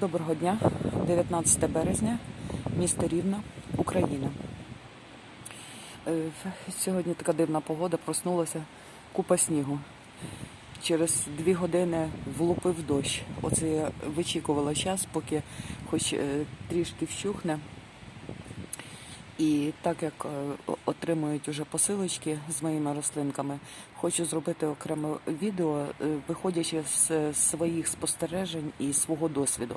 Доброго дня, 19 березня, місто Рівна, Україна. Е, Сьогодні така дивна погода, проснулася купа снігу. Через дві години влупив дощ. Оце я вичікувала час, поки хоч е, трішки вщухне. І так як е, отримують уже посилочки з моїми рослинками, хочу зробити окреме відео, е, виходячи з е, своїх спостережень і свого досвіду.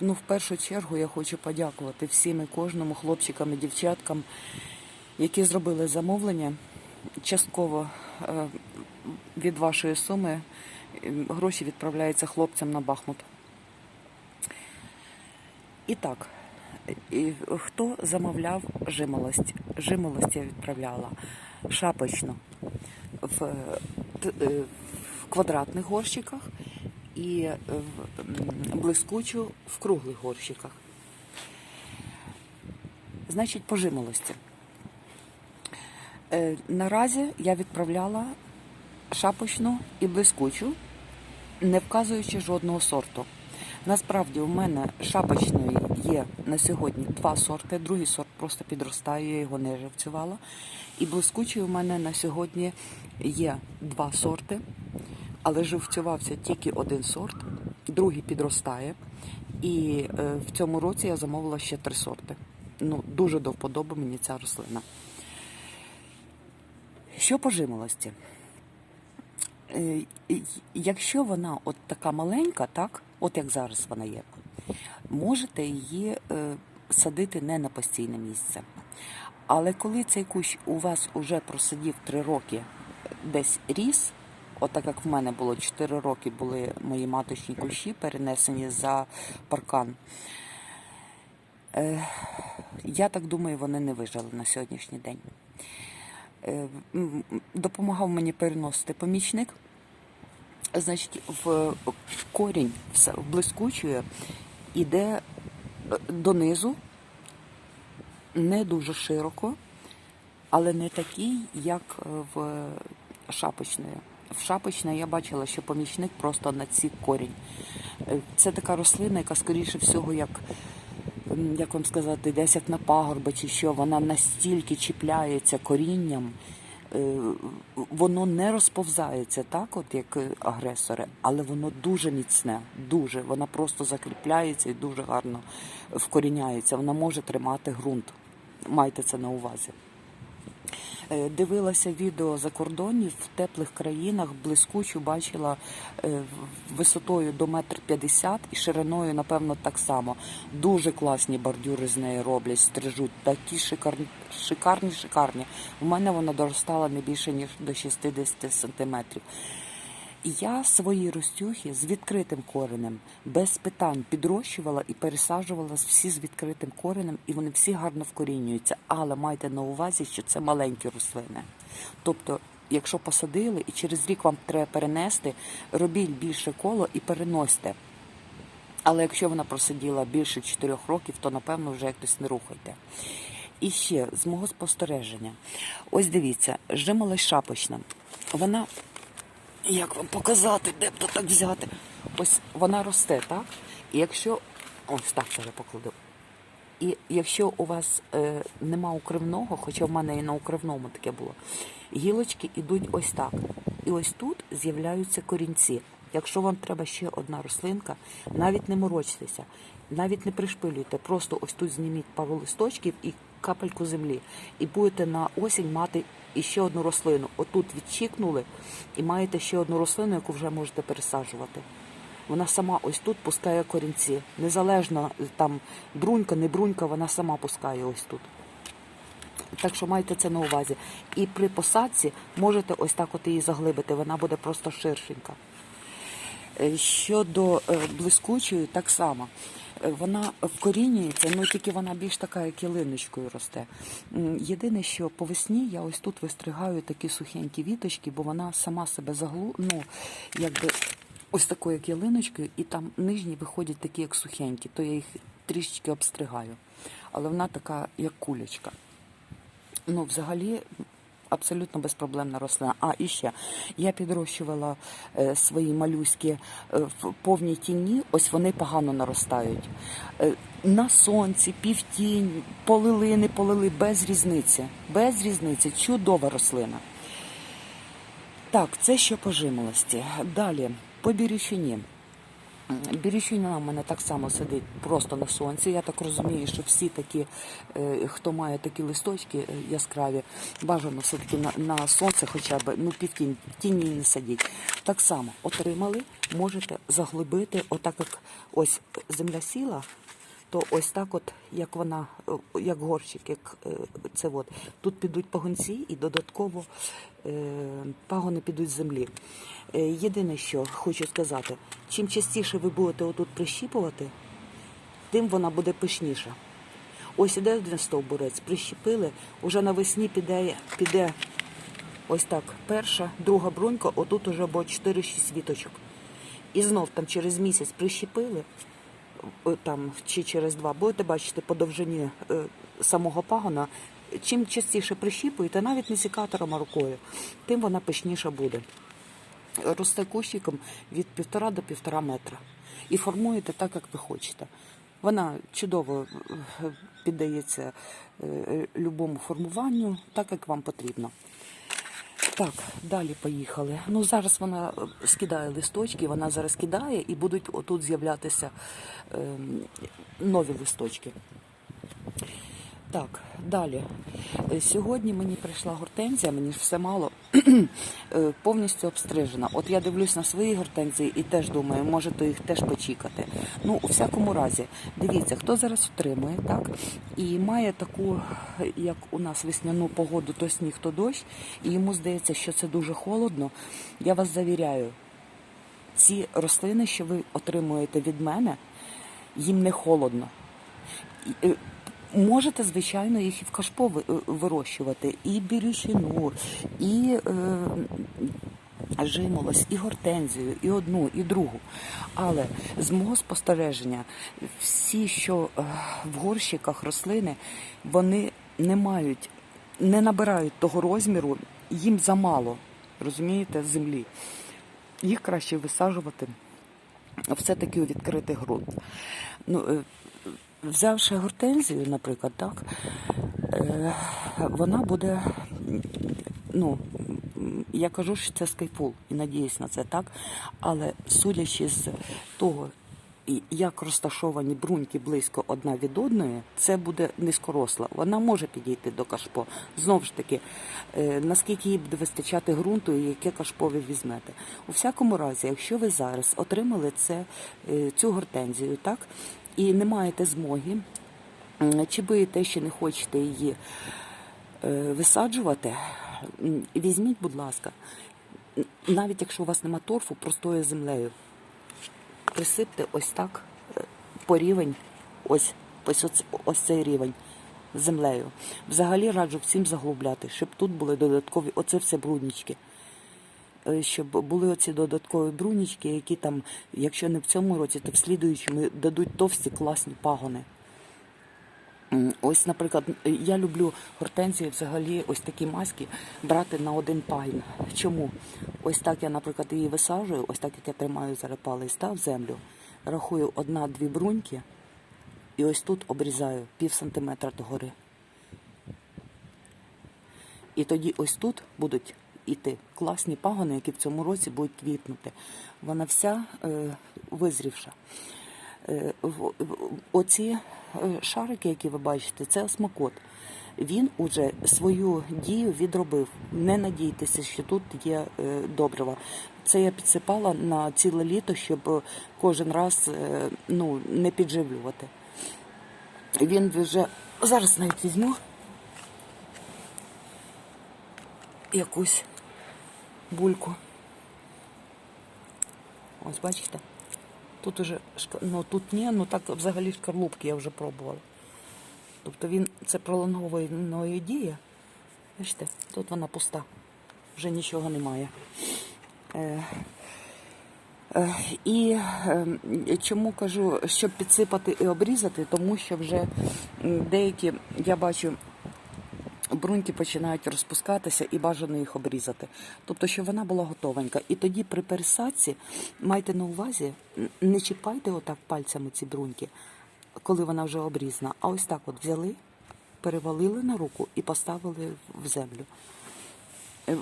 Ну, в першу чергу я хочу подякувати всім і кожному хлопчикам і дівчаткам, які зробили замовлення. Частково від вашої суми гроші відправляються хлопцям на Бахмут. І так, хто замовляв жимолость? Жимолость я відправляла шапочно в, е, в квадратних горщиках і в блискучу в круглих горщиках. Значить, по жимолості. Е, Наразі я відправляла шапочну і блискучу, не вказуючи жодного сорту. Насправді у мене шапочної є на сьогодні два сорти. Другий сорт просто підростає, я його не живцювала. І блискучий у мене на сьогодні є два сорти, але живцювався тільки один сорт, другий підростає. І е, в цьому році я замовила ще три сорти. Ну, дуже до вподоби мені ця рослина. Що по жимолості? Е, Якщо вона от така маленька, так, от як зараз вона є, можете її е, садити не на постійне місце. Але коли цей кущ у вас уже просидів 3 роки десь ріс, от так як в мене було 4 роки, були мої маточні кущі перенесені за паркан. Е, я так думаю, вони не вижили на сьогоднішній день. Е, допомагав мені переносити помічник. Значить, в корінь все блискучує іде е, донизу, не дуже широко, але не такий, як е, в шапочної. В шапочної я бачила, що помічник просто надсік корінь. Е, Це така рослина, яка скоріше всього, як, як вам сказати, десь на пагорбі чи що, вона настільки чіпляється корінням, воно не розповзається так, от як е, агресори, але воно дуже міцне, дуже. Вона просто закріпляється і дуже гарно вкоріняється. Вона може тримати ґрунт. Майте це на увазі. Е, Дивилася відео за кордонів в теплих країнах, блискучу бачила е, висотою до метр п'ятдесят і шириною, напевно, так само. Дуже класні бордюри з неї роблять, стрижуть. Такі шикарні, шикарні, шикарні. У мене вона доростала не більше ніж до 60 сантиметрів. Я свої ростюхи з відкритим коренем, без питань підрощувала і пересаджувала всі з відкритим коренем, і вони всі гарно вкорінюються. Але майте на увазі, що це маленькі рослини. Тобто, якщо посадили і через рік вам треба перенести, робіть більше коло і переносьте. Але якщо вона просиділа більше 4 років, то напевно вже якось не рухайте. І ще з мого спостереження, ось дивіться, жимолость шапочна. Вона як вам показати, де б то так взяти? Ось вона росте, так? І якщо. Ось так я покладу. І якщо у вас е, нема укривного, хоча в мене і на укривному таке було, гілочки йдуть ось так. І ось тут з'являються корінці. Якщо вам треба ще одна рослинка, навіть не морочтеся, навіть не пришпилюйте, просто ось тут зніміть пару листочків і капельку землі. І будете на осінь мати іще одну рослину. Отут відчікнули і маєте ще одну рослину, яку вже можете пересаджувати. Вона сама ось тут пускає корінці. Незалежно там брунька, не брунька, вона сама пускає ось тут. Так що майте це на увазі. І при посадці можете ось так от її заглибити, вона буде просто ширшенька. Е, Щодо е, блискучої, так само. Вона вкорінюється, ну тільки вона більш така, як ялиночкою росте. Єдине, що по весні я ось тут вистригаю такі сухенькі віточки, бо вона сама себе заглу, ну, якби ось такою, як ялиночкою, і там нижні виходять такі, як сухенькі, то я їх трішечки обстригаю. Але вона така, як кулечка. Ну, взагалі, абсолютно безпроблемна рослина. А і ще я підрощувала е, свої малюські е, в повній тіні, ось вони погано наростають. Е, на сонці, півтінь, полили, не полили, без різниці. Без різниці. Чудова рослина. Так, це що по жимолості. Далі, по бірючині. Бірючина у мене так само сидить просто на сонці. Я так розумію, що всі такі, е, хто має такі листочки е, яскраві, бажано все-таки на, на сонце хоча б, ну півтінь, тіні не сидіть. Так само отримали, можете заглибити, отак як ось земля сіла, то ось так, от як вона, е, як горщик, як е, це от. Тут підуть пагонці і додатково е, пагони підуть з землі. Єдине, що хочу сказати, чим частіше ви будете отут прищіпувати, тим вона буде пишніша. Ось іде один стовбурець, прищепили, уже навесні піде, піде ось так. Перша, друга брунька, отут уже було 4-6 віточок. І знов там через місяць прищепили, там чи через два, будете бачити по довжині е, самого пагона. Чим частіше прищіпуєте, навіть не сікатором, а рукою, тим вона пишніша буде. Росте кущиком від півтора до півтора метра. І формуєте так, як ви хочете. Вона чудово е, піддається е, любому формуванню, так як вам потрібно. Так, далі поїхали. Ну зараз вона е, скидає листочки, вона зараз кидає і будуть отут з'являтися е, нові листочки. Так, далі. Е, Сьогодні мені прийшла гортензія, мені ж все мало, е, повністю обстрижена. От я дивлюсь на свої гортензії і теж думаю, може то їх теж почікати. Ну, у всякому разі, дивіться, хто зараз втримує, так? І має таку, як у нас весняну погоду, то сніг, то дощ, і йому здається, що це дуже холодно. Я вас завіряю, ці рослини, що ви отримуєте від мене, їм не холодно. Можете, звичайно, їх і в кашпо е, вирощувати, і бірючину, і е, жимолось, і гортензію, і одну, і другу. Але з мого спостереження, всі, що е, в горщиках рослини, вони не мають, не набирають того розміру, їм замало, розумієте, землі. Їх краще висаджувати все-таки у відкритий ґрунт. Ну, е, взявши гортензію, наприклад, так, е, вона буде, ну, я кажу, що це скайпул, і надіюсь на це так. Але судячи з того, як розташовані бруньки близько одна від одної, це буде низькоросла. Вона може підійти до кашпо. Знову ж таки, е, наскільки їй буде вистачати ґрунту і яке кашпо ви візьмете. У всякому разі, якщо ви зараз отримали це, е, цю гортензію, так, і не маєте змоги, чи боїте, що не хочете її е, висаджувати, візьміть, будь ласка, навіть якщо у вас нема торфу, простою землею присипте ось так е, по рівень, ось, ось, ось цей рівень землею. Взагалі раджу всім заглубляти, щоб тут були додаткові, оце все бруднички. Е, Щоб були оці додаткові брунічки, які там, якщо не в цьому році, то в слідуючому дадуть товсті класні пагони. Ось, наприклад, я люблю гортензії взагалі ось такі маски брати на один пагін. Чому? Ось так я, наприклад, її висаджую, ось так як я тримаю зараз палець та в землю, рахую одна-дві бруньки, і ось тут обрізаю пів сантиметра догори. І тоді ось тут будуть іти класні пагони, які в цьому році будуть квітнути. Вона вся е, визрівша. Е, Оці е, шарики, які ви бачите, це осмокот. Він уже свою дію відробив. Не надійтеся, що тут є е, добрива. Це я підсипала на ціле літо, щоб кожен раз е, ну, не підживлювати. Він вже зараз навіть візьму якусь бульку. Ось бачите? Тут уже ну тут ні, ну так взагалі шкарлупки я вже пробувала. Тобто він це пролонгової дія. Бачите, тут вона пуста, вже нічого немає. Е, е, і е, чому кажу, щоб підсипати і обрізати, тому що вже деякі, я бачу, бруньки починають розпускатися і бажано їх обрізати. Тобто, щоб вона була готовенька. І тоді при пересадці майте на увазі, не чіпайте отак пальцями ці бруньки, коли вона вже обрізана. А ось так от взяли, перевалили на руку і поставили в землю. Е,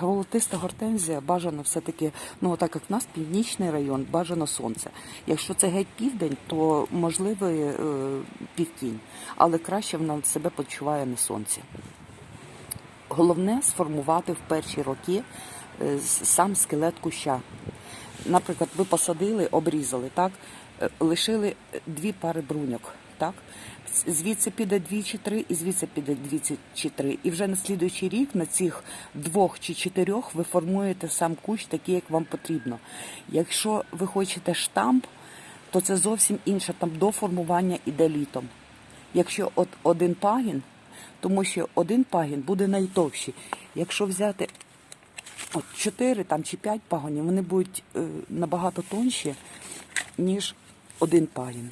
Волотиста гортензія бажано все-таки, ну так як в нас північний район, бажано сонце. Якщо це геть південь, то можливий е, півтінь, але краще вона себе почуває на сонці. Головне сформувати в перші роки е, сам скелет куща. Наприклад, ви посадили, обрізали, так? Е, лишили дві пари бруньок. Так? Звідси піде дві чи три, і звідси піде дві чи три. І вже на слідуючий рік на цих двох чи чотирьох ви формуєте сам кущ такий, як вам потрібно. Якщо ви хочете штамп, то це зовсім інше. Там до формування іде літом. Якщо от один пагін, тому що один пагін буде найтовщий. Якщо взяти от 4 там, чи 5 пагонів, вони будуть е, набагато тонші, ніж один пагін.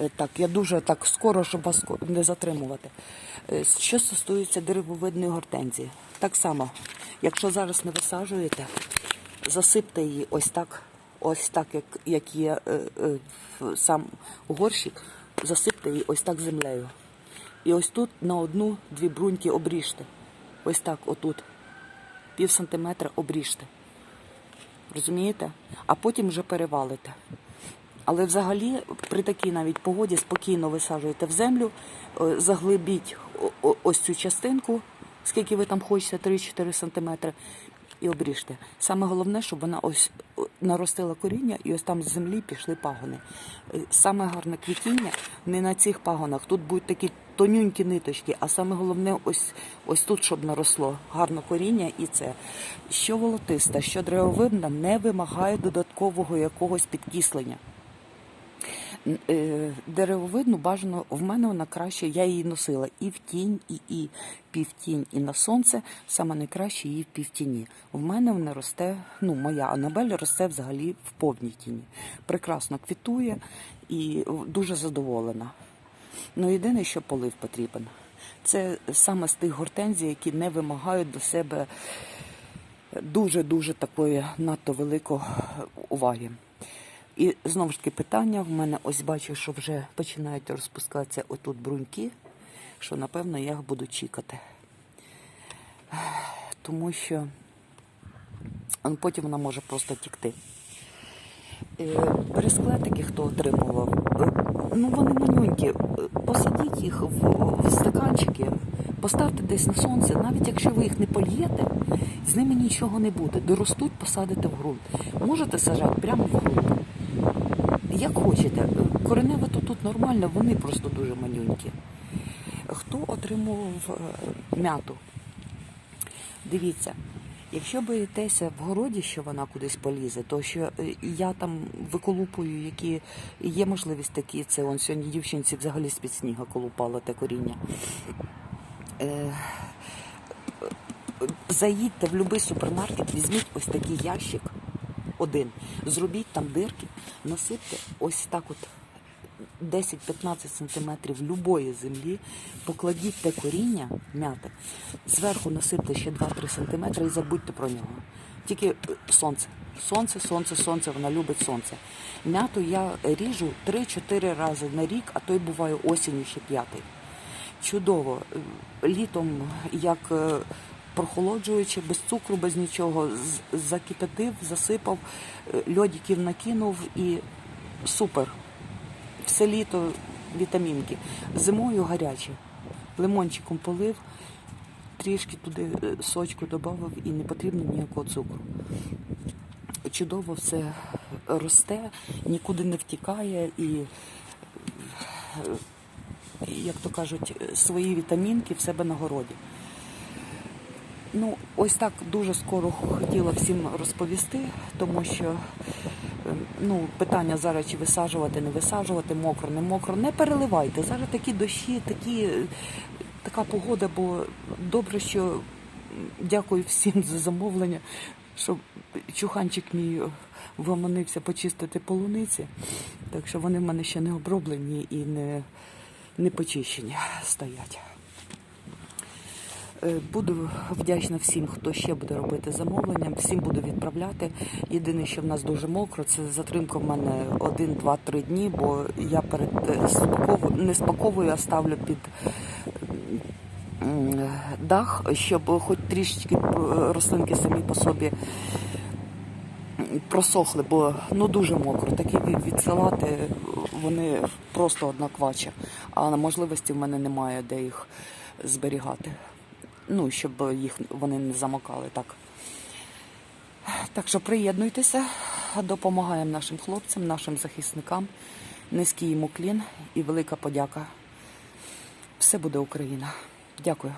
Е, Так, я дуже так скоро, щоб вас не затримувати. Е, Що стосується деревовидної гортензії, так само, якщо зараз не висаджуєте, засипте її ось так, ось так, як, як є е, е, сам горщик, засипте її ось так землею. І ось тут на одну-дві бруньки обріжте. Ось так, отут. Пів сантиметра обріжте. Розумієте? А потім вже перевалите. Але взагалі при такій навіть погоді спокійно висаджуєте в землю, е, заглибіть ось цю частинку, скільки ви там хочете, 3-4 сантиметри, і обріжте. Саме головне, щоб вона ось наростила коріння і ось там з землі пішли пагони. Е, Саме гарне квітіння не на цих пагонах. Тут будуть такі тонюнькі ниточки, а саме головне ось, ось тут, щоб наросло гарне коріння і це. Що волотиста, що древовидна, не вимагає додаткового якогось підкислення. Е, Деревовидну бажано в мене вона краще. Я її носила і в тінь, і, і півтінь, і на сонце. Саме найкраще її в півтіні. В мене вона росте. Ну, моя Анабель росте взагалі в повній тіні. Прекрасно квітує і дуже задоволена. Ну, єдине, що полив потрібен. Це саме з тих гортензій, які не вимагають до себе дуже-дуже такої надто великої уваги. І знову ж таки питання в мене ось бачу, що вже починають розпускатися отут бруньки, що напевно я їх буду чекати. Тому що потім вона може просто тікти. Е, Бересклетики, хто отримував, е, ну вони манюнькі. Е, Посадіть їх в стаканчики, поставте десь на сонце, навіть якщо ви їх не польєте, з ними нічого не буде. Доростуть, посадите в ґрунт. Можете сажати прямо в ґрунт. Як хочете. Кореневе то тут нормально, вони просто дуже манюнькі. Хто отримував е, м'яту? Дивіться, якщо боїтеся в городі, що вона кудись полізе, то що е, я там виколупую, які є можливість такі, це он сьогодні дівчинці взагалі з-під сніга колупала те коріння. Е, заїдьте в будь-який супермаркет, візьміть ось такий ящик один, зробіть там дирки, насипте ось так от 10-15 сантиметрів любої землі, покладіть те коріння м'яти, зверху насипте ще 2-3 сантиметри і забудьте про нього. Тільки е, сонце. Сонце, сонце, сонце, вона любить сонце. М'яту я ріжу 3-4 рази на рік, а то й буває осінню ще п'ятий. Чудово. Е, Літом як е, прохолоджуючи, без цукру, без нічого, закипятив, засипав, е, льодиків накинув і супер. Все літо вітамінки. Зимою гаряче. Лимончиком полив, трішки туди е, сочку додав і не потрібно ніякого цукру. Чудово все росте, нікуди не втікає і, е, як то кажуть, свої вітамінки в себе на городі. Ну, ось так дуже скоро хотіла всім розповісти, тому що е, ну, питання зараз чи висаджувати, не висаджувати, мокро, не мокро. Не переливайте. Зараз такі дощі, такі, е, така погода, бо добре, що дякую всім за замовлення, що чуханчик мій виманився почистити полуниці. Так що вони в мене ще не оброблені і не, не почищені стоять. Е, Буду вдячна всім, хто ще буде робити замовлення, всім буду відправляти. Єдине, що в нас дуже мокро, це затримка в мене 1, 2, 3 дні, бо я перед е, не спаковую, а ставлю під дах, щоб хоч трішечки е, рослинки самі по собі просохли, бо ну дуже мокро. Такі відсилати вони просто одна квача. А можливості в мене немає де їх зберігати. Ну, щоб їх вони не замокали так. Так що приєднуйтеся, допомагаємо нашим хлопцям, нашим захисникам. Низький йому клін і велика подяка. Все буде Україна. Дякую.